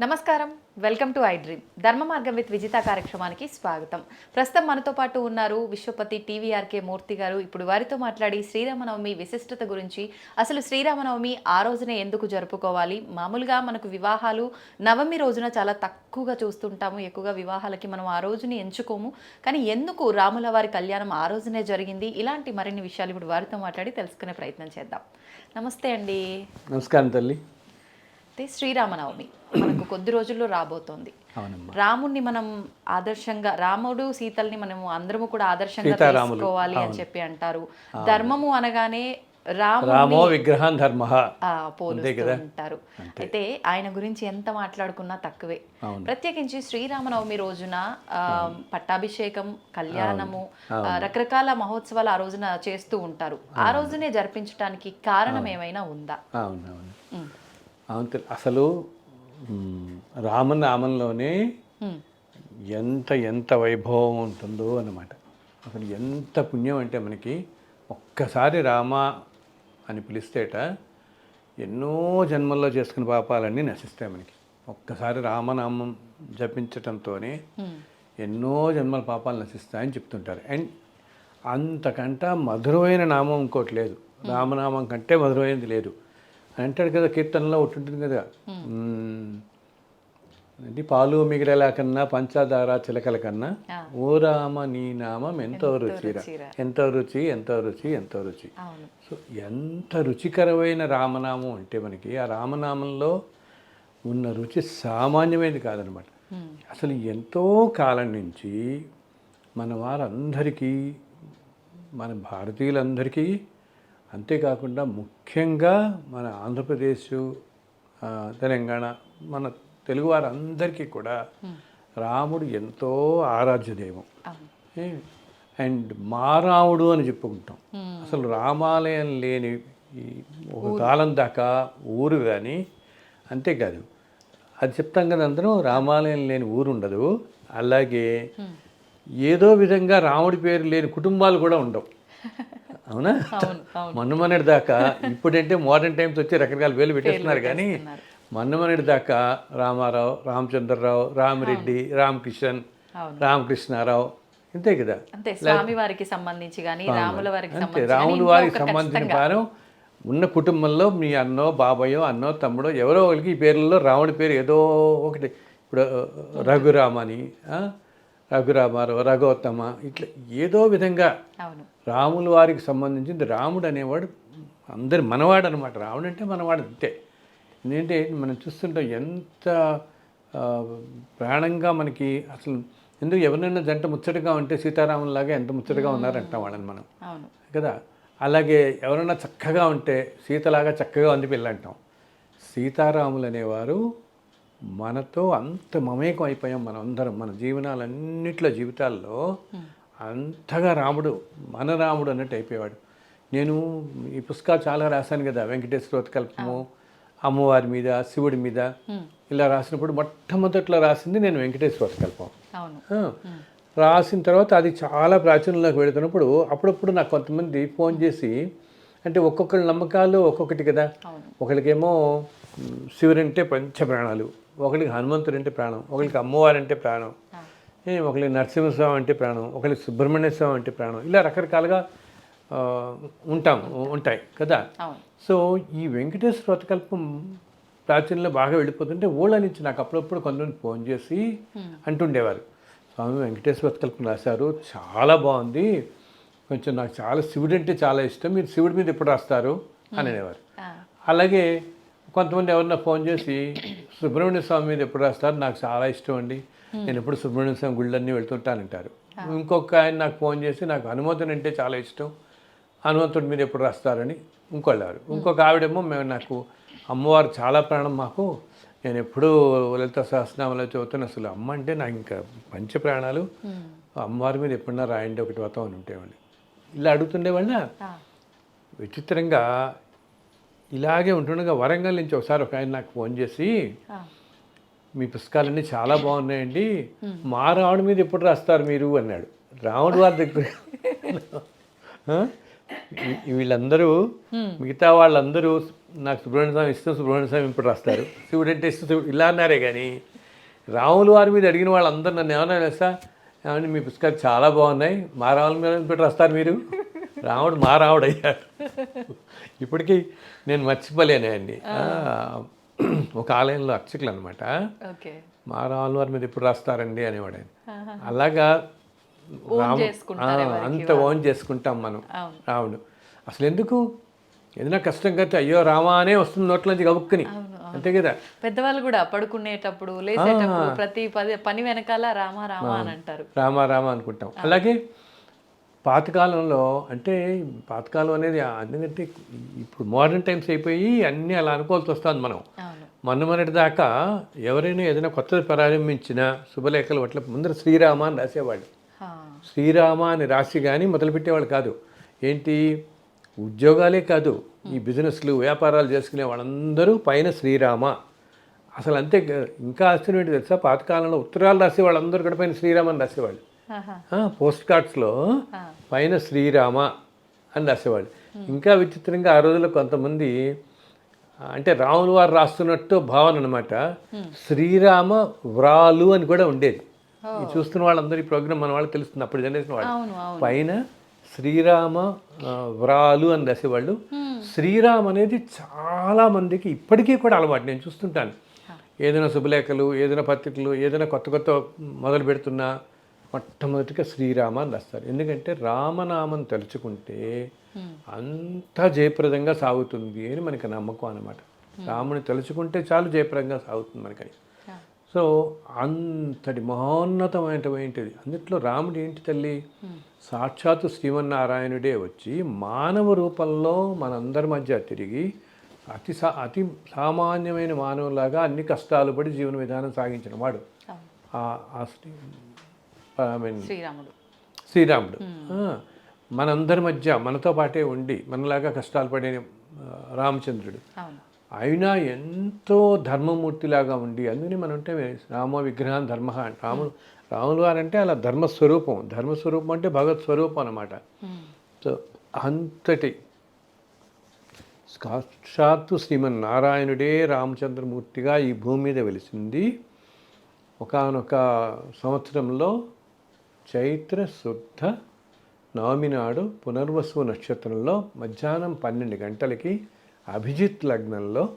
నమస్కారం. Welcome to I dream. Dharma Margam with Vijitha కార్యక్రమానికి స్వాగతం. ప్రస్తుతం మనతో పాటు ఉన్నారు విశ్వపతి టీవీఆర్కే మూర్తి గారు. ఇప్పుడు వారితో మాట్లాడి శ్రీరామనవమి విశిష్టత గురించి అసలు శ్రీరామనవమి ఆ రోజునే ఎందుకు జరుపుకోవాలి? మామూలుగా మనకు వివాహాలు నవమి రోజున చాలా తక్కువగా చూస్తుంటాము. ఎక్కువగా వివాహాలకి మనం ఆ రోజుని ఎంచుకోము. కానీ ఎందుకు రాముల వారి కళ్యాణం ఆ రోజునే జరిగింది? ఇలాంటి మరిన్ని విషయాలు ఇప్పుడు వారితో మాట్లాడి తెలుసుకునే ప్రయత్నం చేద్దాం. నమస్తే అండి. నమస్కారం తల్లి. అయితే శ్రీరామనవమి మనకు కొద్ది రోజుల్లో రాబోతోంది. రాముణ్ణి మనం ఆదర్శంగా రాముడు సీతల్ని మనము అందరము కూడా ఆదర్శంగా తీసుకోవాలి అని చెప్పి అంటారు. ధర్మము అనగానే రాము విగ్రహం ధర్మ. పోలుస్తూ ఉంటారు. అయితే ఆయన గురించి ఎంత మాట్లాడుకున్నా తక్కువే. ప్రత్యేకించి శ్రీరామనవమి రోజున ఆ, పట్టాభిషేకం కళ్యాణము రకరకాల మహోత్సవాలు ఆ రోజున చేస్తూ ఉంటారు. ఆ రోజునే జరిపించడానికి కారణం ఏమైనా ఉందా? అవును. అసలు రామనామంలోనే. ఎంత ఎంత వైభవం ఉంటుందో అన్నమాట. అసలు ఎంత పుణ్యం అంటే మనకి ఒక్కసారి రామ అని పిలిస్తేట ఎన్నో జన్మల్లో చేసుకున్న పాపాలన్నీ నశిస్తాయి మనకి. ఒక్కసారి రామనామం జపించటంతోనే ఎన్నో జన్మల పాపాలు నశిస్తాయని చెప్తుంటారు. అండ్ అంతకంట మధురమైన నామం ఇంకోటి లేదు. రామనామం కంటే మధురమైనది లేదు. అంటాడు కదా కీర్తనలో ఒకటి ఉంటుంది కదా. ఏంటి? పాలు మిగిరేలా కన్నా పంచదార చిలకల కన్నా ఓ రామ నీ నామం ఎంతో రుచిరా. ఎంతో రుచి ఎంతో రుచి ఎంతో రుచి. సో ఎంత రుచికరమైన రామనామం అంటే మనకి ఆ రామనామంలో ఉన్న రుచి సామాన్యమైనది కాదనమాట. అసలు ఎంతో కాలం నుంచి మన వారందరికీ మన భారతీయులందరికీ అంతేకాకుండా ముఖ్యంగా మన ఆంధ్రప్రదేశ్ తెలంగాణ మన తెలుగు వారందరికీ కూడా రాముడు ఎంతో ఆరాధ్య దైవం. అండ్ మా రాముడు అని చెప్పుకుంటాం. అసలు రామాలయం లేని ఒక కాలం దాకా ఊరు కానీ అంతేకాదు. అది చెప్తాం కదా అందరం రామాలయం లేని ఊరు ఉండదు. అలాగే ఏదో విధంగా రాముడి పేరు లేని కుటుంబాలు కూడా ఉండవు. అవునా? మొన్నమొన్నటి దాకా ఇప్పుడంటే మోడర్న్ టైమ్స్ వచ్చి రకరకాల వేలు పెట్టేస్తున్నారు కానీ మొన్నమొన్నటి దాకా రామారావు రామచంద్రరావు రామిరెడ్డి రామకిషన్. రామకృష్ణారావు ఇంతే కదా? అంతే స్వామి వారికి సంబంధించి కానీ రాముల వారికి అంతే వారికి సంబంధించిన. వారం ఉన్న కుటుంబంలో మీ అన్నో బాబాయో అన్నో తమ్ముడో ఎవరో ఒకరికి ఈ పేర్లలో రాముడి పేరు ఏదో ఒకటి. ఇప్పుడు రఘురామ అని ఆ, రఘురామారావు రఘోత్తమ ఇట్లా ఏదో విధంగా రాముల వారికి సంబంధించింది. రాముడు అనేవాడు అందరి మనవాడు అనమాట రాముడు అంటే మనవాడు అంతే. ఎందుకంటే మనం చూస్తుంటాం ఎంత ప్రాణంగా మనకి అసలు ఎందుకు ఎవరినైనా జంట ముచ్చటగా ఉంటే సీతారాములాగా ఎంత ముచ్చటగా ఉన్నారంటాం వాళ్ళని మనం. కదా? అలాగే ఎవరైనా చక్కగా ఉంటే సీతలాగా చక్కగా ఉంది పిల్ల అంటాం సీతారాములు అనేవారు మనతో అంత మమేకం అయిపోయాం మనం అందరం మన జీవనాలన్నిట్లో జీవితాల్లో అంతగా రాముడు మన రాముడు అన్నట్టు అయిపోయేవాడు. నేను ఈ పుస్తకాలు చాలా రాశాను కదా వెంకటేశ్వరోత్కల్పము అమ్మవారి మీద శివుడి మీద ఇలా రాసినప్పుడు మొట్టమొదట్లో రాసింది నేను వెంకటేశ్వరోత్కల్పం రాసిన తర్వాత అది చాలా ప్రాచుర్యంలోకి వెళుతున్నప్పుడు అప్పుడప్పుడు నాకు కొంతమంది ఫోన్ చేసి అంటే ఒక్కొక్కరి నమ్మకాలు ఒక్కొక్కటి కదా. ఒకరికేమో శివుడంటే పంచ ప్రాణాలు ఒకరికి హనుమంతుడు అంటే ప్రాణం ఒకరికి అమ్మవారు అంటే ప్రాణం ఏ, ఒకరికి నరసింహస్వామి అంటే ప్రాణం ఒకరికి సుబ్రహ్మణ్య స్వామి అంటే ప్రాణం ఇలా రకరకాలుగా ఉంటాం ఉంటాయి కదా? సో ఈ వెంకటేశ్వర వ్రతకల్పం ప్రాచీనంలో బాగా వెళ్ళిపోతుంటే ఊళ్ళ నుంచి నాకు అప్పుడప్పుడు కొంతమంది ఫోన్ చేసి అంటుండేవారు. స్వామి వెంకటేశ్వర వ్రతకల్పం రాశారు చాలా బాగుంది కొంచెం నాకు చాలా శివుడు అంటే చాలా ఇష్టం మీరు శివుడి మీద ఎప్పుడు రాస్తారు? అని అనేవారు. అలాగే కొంతమంది ఎవరన్నా ఫోన్ చేసి సుబ్రహ్మణ్య స్వామి మీద ఎప్పుడు రాస్తారు? నాకు చాలా ఇష్టం అండి. నేను ఎప్పుడు సుబ్రహ్మణ్య స్వామి గుళ్ళన్నీ వెళ్తుంటానంటారు. ఇంకొక ఆయన నాకు ఫోన్ చేసి నాకు హనుమంతుని అంటే చాలా ఇష్టం. హనుమంతుడి మీద ఎప్పుడు రాస్తారని ఇంకోళ్ళారు ఇంకొక ఆవిడేమో మేము నాకు అమ్మవారు చాలా ప్రాణం మాకు. నేను ఎప్పుడూ లలిత సహస్రనామాలు చదువుతాను. అసలు అమ్మ అంటే నాకు ఇంకా పంచ ప్రాణాలు. అమ్మవారి మీద ఎప్పుడన్నా రాయండి ఒకటి వతం అని. ఉంటేవాళ్ళు ఇలా అడుగుతుండేవాళ్ళ. విచిత్రంగా ఇలాగే ఉంటుండగా వరంగల్ నుంచి ఒకసారి ఒక ఆయన నాకు ఫోన్ చేసి మీ పుస్తకాలన్నీ చాలా బాగున్నాయండి. మా రావణ మీద ఎప్పుడు రాస్తారు మీరు? అన్నాడు. రాముడు వారి దగ్గర వీళ్ళందరూ మిగతా వాళ్ళందరూ నాకు సుబ్రహ్మణ్య స్వామి ఇష్టం సుబ్రహ్మణ్య స్వామి ఇప్పుడు రాస్తారు. శివుడు అంటే ఇష్టం శివుడు ఇలా అన్నారే కానీ రాములు వారి మీద అడిగిన వాళ్ళందరూ నన్ను ఏమన్నా తెలుసా? ఏమండి మీ పుస్తకాలు చాలా బాగున్నాయి. మా రాముల మీద పెట్టి రాస్తారు మీరు? రాముడు మా రాముడు అయ్యాడు ఇప్పటికీ నేను మర్చిపోలేనే అండి. ఒక ఆలయంలో అర్చకులు అనమాట మా రాముల వారి మీద ఎప్పుడు రాస్తారండి అనేవాడు ఆయన అలాగా అంత ఓన్ చేసుకుంటాం మనం. రాముడు. అసలు ఎందుకు? ఏదైనా కష్టం కడితే అయ్యో రామా అనే వస్తుంది నోట్లోంచి గబుక్కుని. అంతే కదా? పెద్దవాళ్ళు కూడా పడుకునేటప్పుడు లేచేటప్పుడు ప్రతి పది పని వెనకాల రామ రామ అని అంటారు. రామ రామ అనుకుంటాం. అలాగే పాతకాలంలో అంటే పాతకాలం అనేది ఎందుకంటే ఇప్పుడు మోడర్న్ టైమ్స్ అయిపోయి అన్నీ అలా అనుకోవాల్సి వస్తుంది మనం. మొన్నమొన్నటి దాకా ఎవరైనా ఏదైనా కొత్తది ప్రారంభించిన శుభలేఖలు అట్లా ముందర శ్రీరామ అని రాసేవాళ్ళు. శ్రీరామ అని రాసి కానీ మొదలుపెట్టేవాళ్ళు కాదు. ఏంటి? ఉద్యోగాలే కాదు. ఈ బిజినెస్లు వ్యాపారాలు చేసుకునే వాళ్ళందరూ పైన శ్రీరామ. అసలు అంతే ఇంకా ఆశ్చర్యం ఏంటి తెలుసా? పాతకాలంలో ఉత్తరాలు రాసే వాళ్ళందరూ కూడా పైన శ్రీరామ అని రాసేవాళ్ళు. పోస్ట్ కార్డ్స్లో పైన శ్రీరామ అని రాసేవాళ్ళు ఇంకా విచిత్రంగా ఆ రోజుల్లో కొంతమంది అంటే రాములు వారు రాస్తున్నట్టు భావన అనమాట శ్రీరామ వ్రాలు అని కూడా ఉండేది. చూస్తున్న వాళ్ళందరూ ఈ ప్రోగ్రామ్ మన వాళ్ళకి తెలుస్తుంది అప్పుడు జనరేషన్ వాళ్ళు. పైన శ్రీరామ వ్రాలు అని రాసేవాళ్ళు. శ్రీరామ్ అనేది చాలా మందికి ఇప్పటికీ కూడా అలవాటు. నేను చూస్తుంటాను. ఏదైనా శుభలేఖలు ఏదైనా పత్రికలు ఏదైనా కొత్త కొత్త మొదలు పెడుతున్నా మొట్టమొదటిగా శ్రీరామ అని రాస్తారు. ఎందుకంటే రామనామం తలుచుకుంటే అంతా జయప్రదంగా సాగుతుంది అని మనకి నమ్మకం అనమాట రాముని తలుచుకుంటే చాలు జయప్రదంగా సాగుతుంది మనకని. సో అంతటి మహోన్నతమైనటువంటిది అందుట్లో రాముడు ఏంటి తల్లి? సాక్షాత్తు శ్రీమన్నారాయణుడే వచ్చి మానవ రూపంలో మనందరి మధ్య తిరిగి అతి సా అతి సామాన్యమైన మానవులాగా అన్ని కష్టాలు పడి జీవన విధానం సాగించిన వాడు. ఆ శ్రీ ఐ మీన్ శ్రీరాముడు. శ్రీరాముడు. ఆ, మనందరి మధ్య మనతో పాటే ఉండి మనలాగా కష్టాలు పడే రామచంద్రుడు. అయినా ఎంతో ధర్మమూర్తిలాగా ఉండి అందుకని మనం అంటే రామ విగ్రహం ధర్మ అంట. రాముడు రాములు వారు అంటే అలా ధర్మస్వరూపం. ధర్మస్వరూపం అంటే భగవత్ స్వరూపం అన్నమాట సో అంతటి సాక్షాత్తు శ్రీమన్నారాయణుడే రామచంద్రమూర్తిగా ఈ భూమి మీద వెలిసింది. ఒకానొక సంవత్సరంలో చైత్ర శుద్ధ నవమి నాడు పునర్వసు నక్షత్రంలో మధ్యాహ్నం పన్నెండు గంటలకి అభిజిత్ లగ్నంలో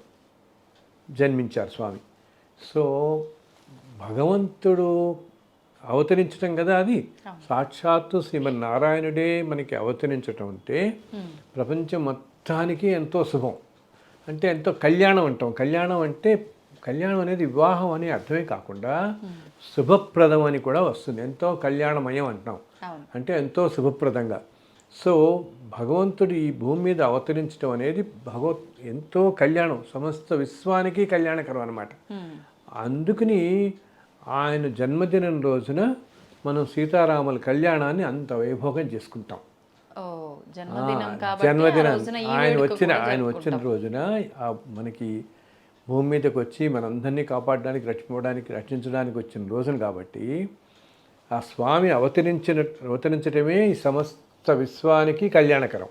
జన్మించారు స్వామి. సో భగవంతుడు అవతరించటం కదా అది? సాక్షాత్తు శ్రీమన్నారాయణుడే మనకి అవతరించటం అంటే ప్రపంచం మొత్తానికి ఎంతో శుభం. అంటే ఎంతో కళ్యాణం అంటాం. కళ్యాణం అంటే కళ్యాణం అనేది వివాహం అనే అర్థమే కాకుండా శుభప్రదం అని కూడా వస్తుంది. ఎంతో కళ్యాణమయం అంటాం అవును. అంటే ఎంతో శుభప్రదంగా. సో భగవంతుడు ఈ భూమి మీద అవతరించడం అనేది భగవత్ ఎంతో కళ్యాణం సమస్త విశ్వానికి కళ్యాణకరం అనమాట అందుకని ఆయన జన్మదినం రోజున మనం సీతారాముల కళ్యాణాన్ని అంత వైభోగం చేసుకుంటాం. జన్మదినం ఆయన వచ్చిన ఆయన వచ్చిన రోజున ఆ మనకి భూమి మీదకి వచ్చి మనందరినీ కాపాడడానికి రక్షించడానికి రక్షించడానికి వచ్చిన రోజున కాబట్టి ఆ స్వామి అవతరించిన అవతరించడమే ఈ సమస్త విశ్వానికి కళ్యాణకరం.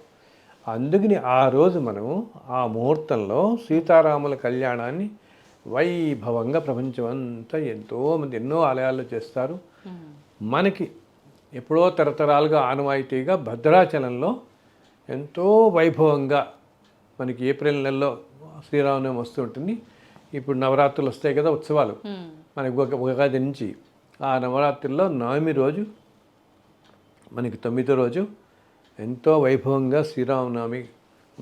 అందుకని ఆ రోజు మనం ఆ ముహూర్తంలో సీతారాముల కళ్యాణాన్ని వైభవంగా ప్రపంచమంతా ఎంతోమంది ఎన్నో ఆలయాల్లో చేస్తారు. మనకి ఎప్పుడో తరతరాలుగా ఆనవాయితీగా భద్రాచలంలో ఎంతో వైభవంగా మనకి ఏప్రిల్ నెలలో శ్రీరామనవమి వస్తూ ఉంటుంది. ఇప్పుడు నవరాత్రులు వస్తాయి కదా ఉత్సవాలు. మనకి ఒక ఉగాది నుంచి ఆ నవరాత్రుల్లో నవమి రోజు మనకి తొమ్మిదో రోజు ఎంతో వైభవంగా శ్రీరామనవమి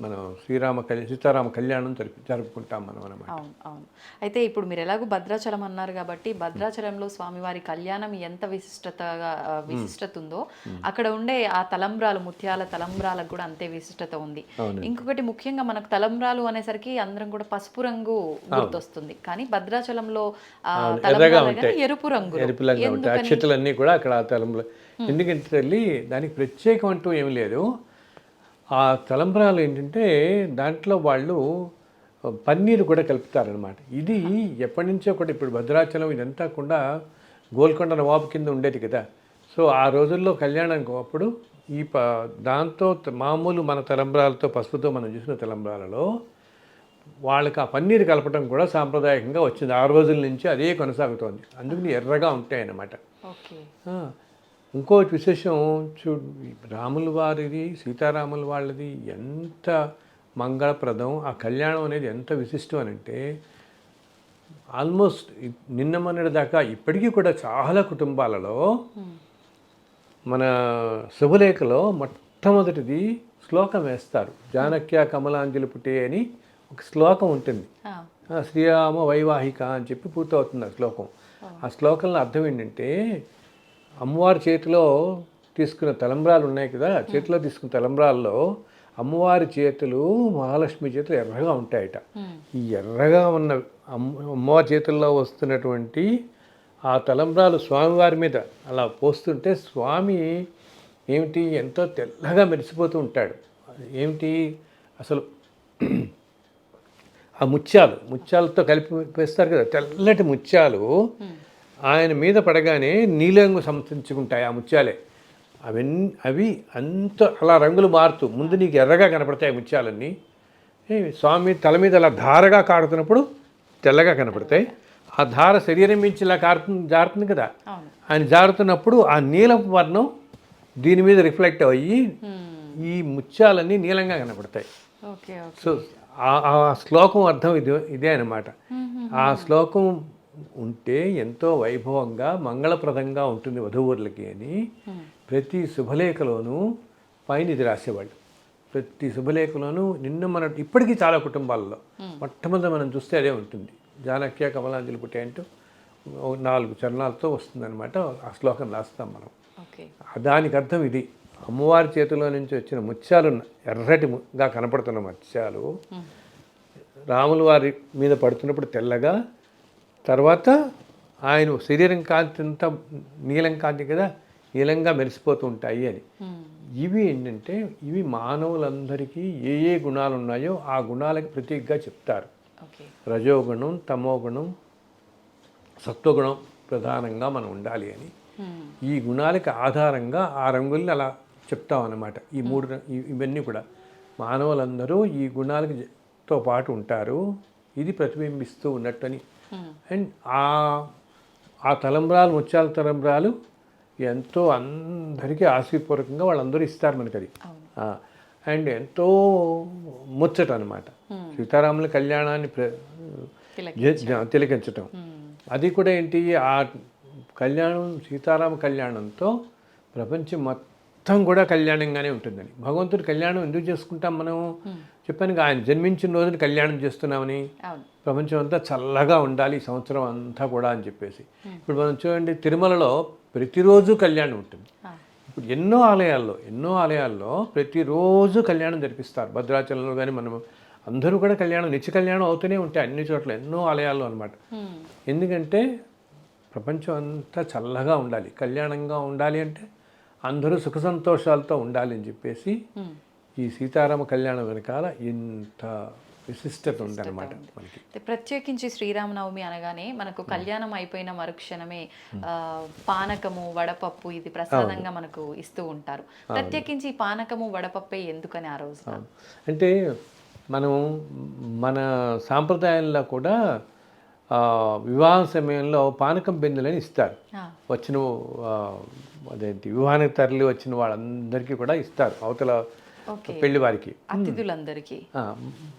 మనం శ్రీరామ కళ్యాణ సీతారామ కళ్యాణం జరుపు జరుపుకుంటాం మనం అన్నమాట. అవును అవును. అయితే ఇప్పుడు మీరు ఎలాగో భద్రాచలం అన్నారు కాబట్టి భద్రాచలంలో స్వామివారి కళ్యాణం ఎంత విశిష్టతగా విశిష్టత ఉందో అక్కడ ఉండే ఆ తలంబ్రాలు ముత్యాల తలంబ్రాలకు కూడా అంతే విశిష్టత ఉంది. ఇంకొకటి ముఖ్యంగా మనకు తలంబ్రాలు అనేసరికి అందరం కూడా పసుపు రంగు గుర్తొస్తుంది. కానీ భద్రాచలంలో తలంబ్రాలు ఎరుపు రంగు ఎరుపు రంగు అక్షతలన్నీ కూడా అక్కడ తలంలో ఎందుకంటే తల్లి దానికి ప్రత్యేకం అంటూ ఏమి లేదు. ఆ తలంబ్రాలు ఏంటంటే దాంట్లో వాళ్ళు పన్నీరు కూడా కలుపుతారనమాట ఇది ఎప్పటి నుంచో కూడా ఇప్పుడు భద్రాచలం ఇదంతా కూడా గోల్కొండ నవాబు కింద ఉండేది కదా. సో ఆ రోజుల్లో కళ్యాణం అప్పుడు ఈ ప దాంతో మామూలు మన తలంబ్రాలతో పసుపుతో మనం చూసిన తలంబ్రాలలో వాళ్ళకి ఆ పన్నీర్ కలపడం కూడా సాంప్రదాయకంగా వచ్చింది. ఆ రోజుల నుంచి అదే కొనసాగుతోంది. అందుకని ఎర్రగా ఉంటాయి అన్నమాట ఓకే. ఆ, ఇంకోటి విశేషం చూ రాముల వారిది సీతారాముల వాళ్ళది ఎంత మంగళప్రదం ఆ కళ్యాణం అనేది ఎంత విశిష్టం అని అంటే ఆల్మోస్ట్ నిన్న మొన్నటి దాకా ఇప్పటికీ కూడా చాలా కుటుంబాలలో మన శుభలేఖలో మొట్టమొదటిది శ్లోకం వేస్తారు. జానక్య కమలాంజలి పుట్టే అని ఒక శ్లోకం ఉంటుంది. శ్రీరామ వైవాహిక అని చెప్పి పూర్తవుతుంది ఆ శ్లోకం. ఆ శ్లోకంలో అర్థం ఏంటంటే అమ్మవారి చేతిలో తీసుకున్న తలంబ్రాలు ఉన్నాయి కదా చేతిలో తీసుకున్న తలంబ్రాల్లో అమ్మవారి చేతులు మహాలక్ష్మి చేతులు ఎర్రగా ఉంటాయట. ఈ ఎర్రగా ఉన్న అమ్మ అమ్మవారి చేతుల్లో వస్తున్నటువంటి ఆ తలంబ్రాలు స్వామివారి మీద అలా పోస్తుంటే స్వామి ఏమిటి ఎంతో తెల్లగా మెరిసిపోతూ ఉంటాడు. ఏమిటి? అసలు ఆ ముత్యాలు ముత్యాలతో కలిపి వేస్తారు కదా తెల్లటి ముత్యాలు ఆయన మీద పడగానే నీలంగు సంతరించుకుంటాయి ఆ ముత్యాలే. అవన్నీ అవి అంత అలా రంగులు మారుతూ ముందు నీకు ఎర్రగా కనపడతాయి ఆ ముత్యాలన్నీ. స్వామి తల మీద అలా ధారగా కాడుతున్నప్పుడు తెల్లగా కనపడతాయి. ఆ ధార శరీరం మించి ఇలా కారుతుంది జారుతుంది కదా? ఆయన జారుతున్నప్పుడు ఆ నీలపు వర్ణం దీని మీద రిఫ్లెక్ట్ అయ్యి ఈ ముత్యాలన్నీ నీలంగా కనపడతాయి. సో ఆ- ఆ శ్లోకం అర్థం ఇది ఇదే అనమాట ఆ శ్లోకం ఉంటే ఎంతో వైభవంగా మంగళప్రదంగా ఉంటుంది వధువుర్లకి అని ప్రతి శుభలేఖలోనూ పైన ఇది రాసేవాళ్ళు. ప్రతి శుభలేఖలోనూ నిన్న మన ఇప్పటికీ చాలా కుటుంబాల్లో మొట్టమొదటి మనం చూస్తే అదే ఉంటుంది. జానక్య కమలాంజలి పుట్టే అంటూ ఓ నాలుగు చరణాలతో వస్తుందన్నమాట. ఆ శ్లోకం రాస్తాం మనం. దానికి అర్థం ఇది. అమ్మవారి చేతిలో నుంచి వచ్చిన ముత్యాలు ఎర్రటిగా కనపడుతున్న ముత్యాలు రాముల వారి మీద పడుతున్నప్పుడు తెల్లగా తర్వాత ఆయన శరీరం కాంతి అంతా నీలం కాంతి కదా నీలంగా మెరిసిపోతూ ఉంటాయి అని ఇవి ఏంటంటే ఇవి మానవులందరికీ ఏ ఏ గుణాలు ఉన్నాయో ఆ గుణాలకి ప్రతీకగా చెప్తారు. రజోగుణం తమోగుణం సత్వగుణం ప్రధానంగా మనం ఉండాలి అని. ఈ గుణాలకి ఆధారంగా ఆ రంగుల్ని అలా చెప్తాం అన్నమాట. ఈ మూడు ర- ఇ- ఇవన్నీ కూడా. మానవులందరూ ఈ గుణాలకి తో పాటు ఉంటారు. ఇది ప్రతిబింబిస్తూ ఉన్నట్టని అండ్ ఆ ఆ తలంబ్రాలు ముత్యాల తలంబ్రాలు ఎంతో అందరికీ ఆశీపూర్వకంగా వాళ్ళందరూ ఇస్తారు మనకి అది అండ్ ఎంతో ముచ్చట అనమాట సీతారాముల కళ్యాణాన్ని తిలకించటం. అది కూడా ఏంటి ఆ కళ్యాణం సీతారామ కళ్యాణంతో ప్రపంచం మొత్తం కూడా కళ్యాణంగానే ఉంటుందని. భగవంతుడి కళ్యాణం ఎందుకు చేసుకుంటాం మనం? చెప్పాను ఆయన జన్మించిన రోజున కళ్యాణం చేస్తున్నామని. ప్రపంచం అంతా చల్లగా ఉండాలి ఈ సంవత్సరం అంతా కూడా అని చెప్పేసి. ఇప్పుడు మనం చూడండి తిరుమలలో ప్రతిరోజు కళ్యాణం ఉంటుంది. ఇప్పుడు ఎన్నో ఆలయాల్లో ఎన్నో ఆలయాల్లో ప్రతిరోజు కళ్యాణం జరిపిస్తారు. భద్రాచలంలో కానీ మనం అందరూ కూడా కళ్యాణం నిత్య కళ్యాణం అవుతూనే ఉంటాయి అన్ని చోట్ల ఎన్నో ఆలయాల్లో అనమాట. ఎందుకంటే ప్రపంచం అంతా చల్లగా ఉండాలి కళ్యాణంగా ఉండాలి అంటే అందరూ సుఖ సంతోషాలతో ఉండాలి అని చెప్పేసి ఈ సీతారామ కళ్యాణం వెనకాల ఇంత విశిష్టత ఉందన్నమాట మనకి. అయితే ప్రత్యేకించి శ్రీరామనవమి అనగానే మనకు కళ్యాణం అయిపోయిన మరుక్షణమే పానకము వడపప్పు ఇది ప్రసాదంగా మనకు ఇస్తూ ఉంటారు. ప్రత్యేకించి పానకము వడపప్పే ఎందుకని ఆ రోజు అంటే మనం మన సాంప్రదాయంలో కూడా వివాహం సమయంలో పానకం బిందెలని ఇస్తారు. వచ్చిన అదేంటి వివాహానికి తరలి వచ్చిన వాళ్ళందరికీ కూడా ఇస్తారు అవతల పెళ్ళి వారికి. అతిథులందరికీ.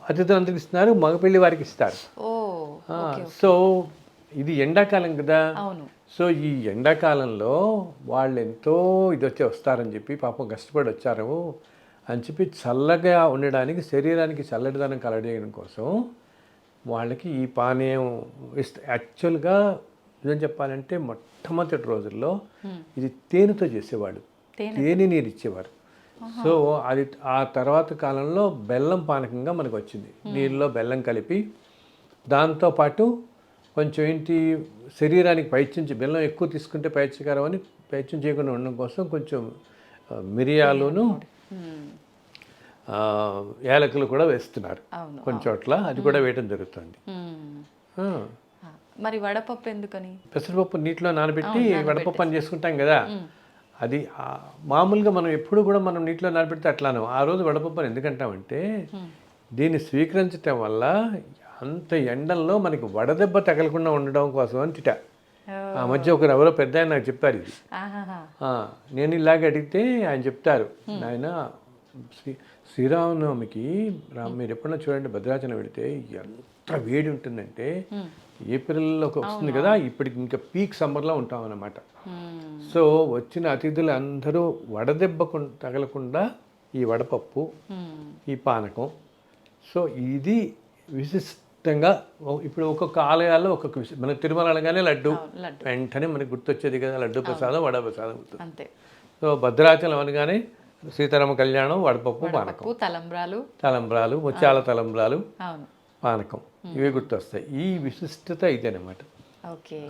అతిథులందరికీ ఇస్తున్నారు మగ పెళ్ళి వారికి ఇస్తారు. సో ఇది ఎండాకాలం కదా. సో ఈ ఎండాకాలంలో వాళ్ళు ఎంతో ఇది వచ్చి వస్తారని చెప్పి పాపం కష్టపడి వచ్చారు అని చెప్పి చల్లగా ఉండడానికి శరీరానికి చల్లటిదనం కలగడం కోసం వాళ్ళకి ఈ పానీయం ఇస్త యాక్చువల్గా నిజం చెప్పాలంటే మొట్టమొదటి రోజుల్లో ఇది తేనెతో చేసేవాడు. తేనె నీరు ఇచ్చేవారు. సో అది ఆ తర్వాత కాలంలో బెల్లం పానకంగా మనకు వచ్చింది నీళ్ళలో బెల్లం కలిపి దాంతోపాటు కొంచెం ఏంటి శరీరానికి పైత్యం చే- బెల్లం ఎక్కువ తీసుకుంటే పైత్యకరం అని పైత్యం చేయకుండా ఉండడం కోసం కొంచెం మిరియాలును యాలకులు కూడా వేస్తున్నారు. కొన్ని చోట్ల అది కూడా వేయటం జరుగుతుంది. మరి వడపప్పు ఎందుకని? పెసరపప్పు నీటిలో నానబెట్టి వడపప్పు అని చేసుకుంటాం కదా. అది మామూలుగా మనం ఎప్పుడు కూడా మనం నీటిలో నానబెడితే అట్లాను. ఆ రోజు వడపప్పని ఎందుకంటామంటే దీన్ని స్వీకరించటం వల్ల అంత ఎండల్లో మనకి వడదెబ్బ తగలకుండా ఉండడం కోసం అని తిట. ఆ మధ్య ఒకరు ఎవరో పెద్ద ఆయన నాకు చెప్పారు ఇది. నేను ఇలాగ అడిగితే ఆయన చెప్తారు. ఆయన శ్రీ శ్రీరామనవమికి రామ్ మీరు ఎప్పుడన్నా చూడండి భద్రాచలం వెళితే ఎంత వేడి ఉంటుందంటే ఏప్రిల్లో వస్తుంది కదా ఇప్పటికి ఇంకా పీక్ సమ్మర్లో ఉంటాం అన్నమాట మ్మ్. సో వచ్చిన అతిథులు అందరూ వడదెబ్బకు తగలకుండా ఈ వడపప్పు. ఈ పానకం. సో ఇది విశిష్టంగా ఇప్పుడు ఒక్కొక్క ఆలయాల్లో ఒక్కొక్క విశి- మన తిరుమల అనగానే లడ్డు. వెంటనే మనకి గుర్తొచ్చేది కదా లడ్డు ప్రసాదం వడ ప్రసాదం అంతే. సో భద్రాచలం అనగానే సీతారామ కళ్యాణం వడపప్పు పానకం. తలంబ్రాలు. తలంబ్రాలు ముత్యాల తలంబ్రాలు. అవును. పానకం ఇవి గుర్తొస్తాయి. ఈ విశిష్టత ఇదనమాట. ఓకే.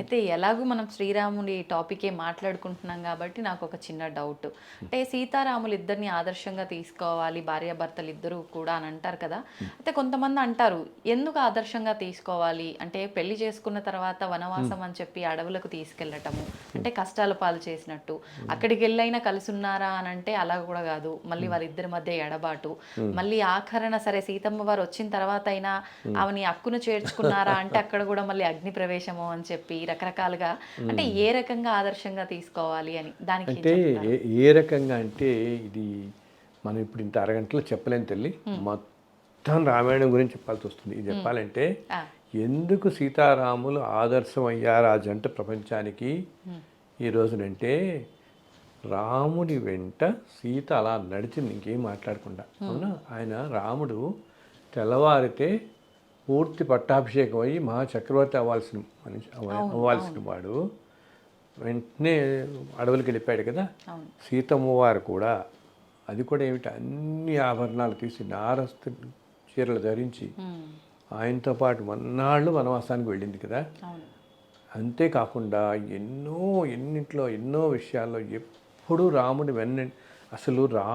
అయితే ఎలాగూ మనం శ్రీరాముని టాపికే మాట్లాడుకుంటున్నాం కాబట్టి నాకు ఒక చిన్న డౌట్. అంటే సీతారాములు ఇద్దరిని ఆదర్శంగా తీసుకోవాలి భార్యాభర్తలు ఇద్దరు కూడా అని అంటారు కదా. అయితే కొంతమంది అంటారు ఎందుకు ఆదర్శంగా తీసుకోవాలి? అంటే పెళ్ళి చేసుకున్న తర్వాత వనవాసం అని చెప్పి అడవులకు తీసుకెళ్ళటము అంటే కష్టాల పాలు చేసినట్టు. అక్కడికి వెళ్ళైనా కలిసి ఉన్నారా అని అంటే అలా కూడా కాదు. మళ్ళీ వాళ్ళిద్దరి మధ్య ఎడబాటు. మళ్ళీ ఆఖరణ సరే సీతమ్మ వారు వచ్చిన తర్వాత అయినా ఆమెని అక్కును చేర్చుకున్నారా అంటే అక్కడ కూడా మళ్ళీ అగ్ని ప్రవేశము అని చెప్పి రకరకాలుగా అంటే ఏ రకంగా ఆదర్శంగా తీసుకోవాలి అని దానికి అంటే? ఏ రకంగా అంటే ఇది మనం ఇప్పుడు ఇంత అరగంటలో చెప్పలేం తల్లి. మొత్తం రామాయణం గురించి చెప్పాల్సి వస్తుంది. ఇది చెప్పాలంటే ఎందుకు సీతారాములు ఆదర్శం అయ్యారు ఆ జంట ప్రపంచానికి? ఈ రోజునంటే రాముడి వెంట సీత అలా నడిచింది ఇంకేం మాట్లాడకుండా. అవునా? ఆయన రాముడు తెల్లవారితే పూర్తి పట్టాభిషేకం అయ్యి మహా చక్రవర్తి అవ్వాల్సిన అవ్వాల్సిన వాడు. వెంటనే అడవులకి వెళ్ళిపోయాడు కదా? అవును. సీతమ్మ వారు కూడా అది కూడా ఏమిటి? అన్ని ఆభరణాలు తీసి నారస్తు చీరలు ధరించి ఆయనతో పాటు మన్నాళ్ళు వనవాసానికి వెళ్ళింది కదా? అంతేకాకుండా ఎన్నో ఎన్నింట్లో ఎన్నో విషయాల్లో ఎప్పుడూ రాముడి వెన్న అసలు రా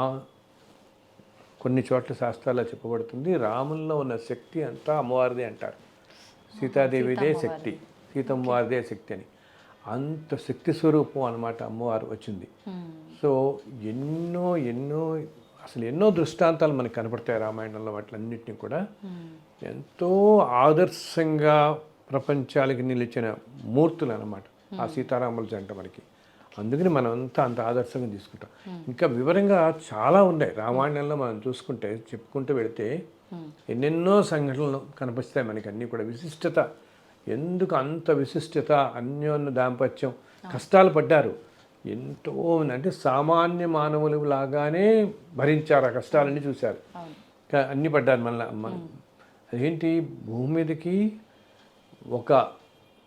కొన్ని చోట్ల శాస్త్రాల్లో చెప్పబడుతుంది రాముల్లో ఉన్న శక్తి అంతా అమ్మవారిదే అంటారు. సీతాదేవిదే శక్తి సీతమ్మవారిదే శక్తి అని. అంత శక్తి స్వరూపం అన్నమాట అమ్మవారు వచ్చింది. సో ఎన్నో ఎన్నో అసలు ఎన్నో దృష్టాంతాలు మనకు కనపడతాయి రామాయణంలో వాటిలన్నింటినీ కూడా. ఎంతో ఆదర్శంగా ప్రపంచాలకి నిలిచిన మూర్తులు అన్నమాట ఆ సీతారాముల జంట మనకి. అందుకని మనం అంతా అంత ఆదర్శంగా తీసుకుంటాం. ఇంకా వివరంగా చాలా ఉన్నాయి. రామాయణంలో మనం చూసుకుంటే చెప్పుకుంటూ వెళితే ఎన్నెన్నో సంఘటనలు కనిపిస్తాయి మనకి. అన్నీ కూడా విశిష్టత. ఎందుకు అంత విశిష్టత అన్యోన్య దాంపత్యం? కష్టాలు పడ్డారు. ఎంతో అంటే సామాన్య మానవులు లాగానే భరించారు ఆ కష్టాలన్నీ చూశారు. అన్ని పడ్డారు మళ్ళీ అదేంటి? భూమి మీదకి ఒక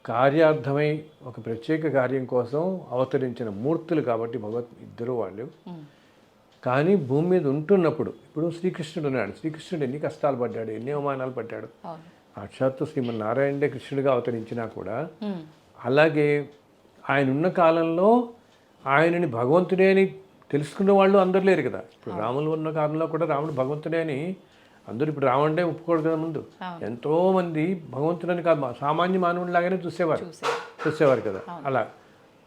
కార్యార్థమై ఒక ప్రత్యేక కార్యం కోసం అవతరించిన మూర్తులు కాబట్టి భగవత్ ఇద్దరు వాళ్ళు. కానీ భూమి మీద ఉంటున్నప్పుడు ఇప్పుడు శ్రీకృష్ణుడు ఉన్నాడు. శ్రీకృష్ణుడు ఎన్ని కష్టాలు పడ్డాడు ఎన్ని అవమానాలు పడ్డాడు? సాక్షాత్తు శ్రీమన్నారాయణే కృష్ణుడిగా అవతరించినా కూడా అలాగే ఆయన ఉన్న కాలంలో ఆయనని భగవంతుడే అని తెలుసుకున్న వాళ్ళు అందరు లేరు కదా. ఇప్పుడు రాములు ఉన్న కాలంలో కూడా రాముడు భగవంతుడే అని అందరూ ఇప్పుడు రాముడే ఒప్పుకోడు కదా ముందు. ఎంతో మంది భగవంతుడని కాదు సామాన్య మానవుడిలాగానే చూసేవారు. చూసేవారు. కదా. అలా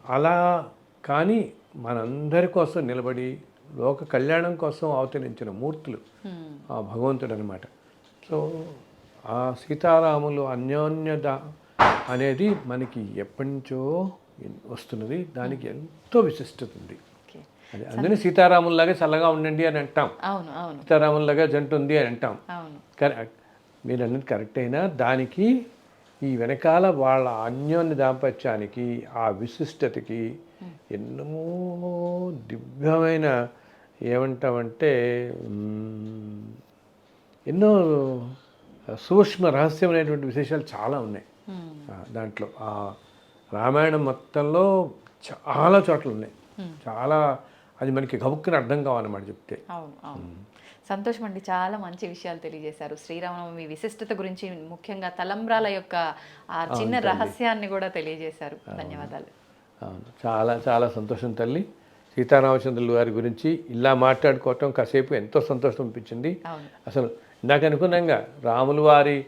అలా కానీ మనందరి కోసం నిలబడి లోక కళ్యాణం కోసం అవతరించిన మూర్తులు ఆ భగవంతుడు అనమాట సో ఆ సీతారాములు అన్యోన్యత అనేది మనకి ఎప్పటి నుంచో వస్తున్నది. దానికి ఎంతో విశిష్టత ఉంది. అందుకని సీతారాముల్లాగా చల్లగా ఉండండి అని అంటాం. అవును అవును. సీతారాముల్లాగా జంట ఉంది అని అంటాం. అవును. కరెక్ట్ మీరు అన్నది కరెక్ట్ అయినా దానికి ఈ వెనకాల వాళ్ళ అన్యోన్య దాంపత్యానికి ఆ విశిష్టతకి ఎన్నో దివ్యమైన ఏమంటామంటే ఎన్నో సూక్ష్మ రహస్యమైనటువంటి విశేషాలు చాలా ఉన్నాయి. దాంట్లో ఆ రామాయణం మొత్తంలో చాలా చోట్ల ఉన్నాయి. చాలా అది మనకి గబుక్కుని అర్థం కావాలన్నమాట చెప్తే. అవును అవును. సంతోషం అండి చాలా మంచి విషయాలు తెలియజేశారు. శ్రీరామనవమి విశిష్టత గురించి ముఖ్యంగా తలంబ్రాల యొక్క ఆ చిన్న రహస్యాన్ని కూడా తెలియజేశారు. ధన్యవాదాలు. అవును. చాలా చాలా సంతోషం తల్లి. సీతారామచంద్రులు గారి గురించి ఇలా మాట్లాడుకోవటం కాసేపు ఎంతో సంతోషం అనిపించింది. అసలు ఇందాక అనుకున్నాంగా రాములు వారి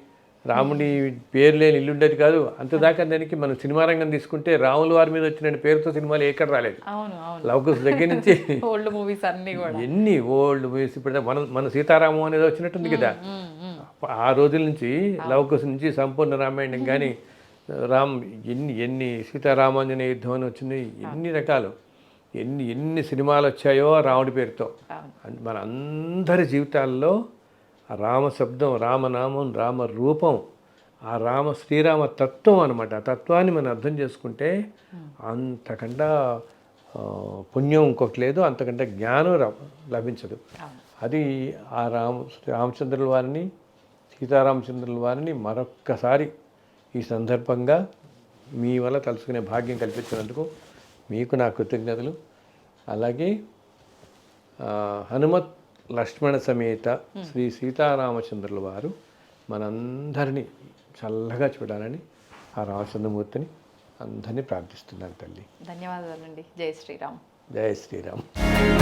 రాముడి పేరు లేని ఇల్లు ఉండేది కాదు అంతదాకా దానికి మనం సినిమా రంగం తీసుకుంటే రాముల వారి మీద వచ్చిన పేరుతో సినిమాలు ఎక్కడ రాలేదు. లవకుశ దగ్గర నుంచి ఓల్డ్ మూవీస్ అన్ని కూడా. ఎన్ని ఓల్డ్ మూవీస్ ఇప్పుడు మన మన సీతారామం అనేది వచ్చినట్టుంది కదా. ఆ రోజుల నుంచి లవకుశ నుంచి సంపూర్ణ రామాయణం కానీ రామ్ ఎన్ని ఎన్ని సీతారామాంజనేయ యుద్ధం అని వచ్చింది ఎన్ని రకాలు. ఎన్ని ఎన్ని సినిమాలు వచ్చాయో రాముడి పేరుతో. మన అందరి జీవితాల్లో ఆ రామ శబ్దం రామనామం రామ రూపం ఆ రామ శ్రీరామ తత్వం అనమాట ఆ తత్వాన్ని మనం అర్థం చేసుకుంటే అంతకంటే పుణ్యం ఇంకొకటి లేదు అంతకంటే జ్ఞానం లభించదు. అది ఆ రామ రామచంద్రుల వారిని సీతారామచంద్రుల వారిని మరొక్కసారి ఈ సందర్భంగా మీ వల్ల తలుచుకునే భాగ్యం కల్పించినందుకు మీకు నా కృతజ్ఞతలు. అలాగే హనుమత్ లక్ష్మణ సమేత శ్రీ సీతారామచంద్రుల వారు మనందరినీ చల్లగా చూడాలని ఆ రామచంద్రమూర్తిని అందరినీ ప్రార్థిస్తున్నాను తల్లి. ధన్యవాదాలండి. జై శ్రీరామ్. జయ శ్రీరామ్.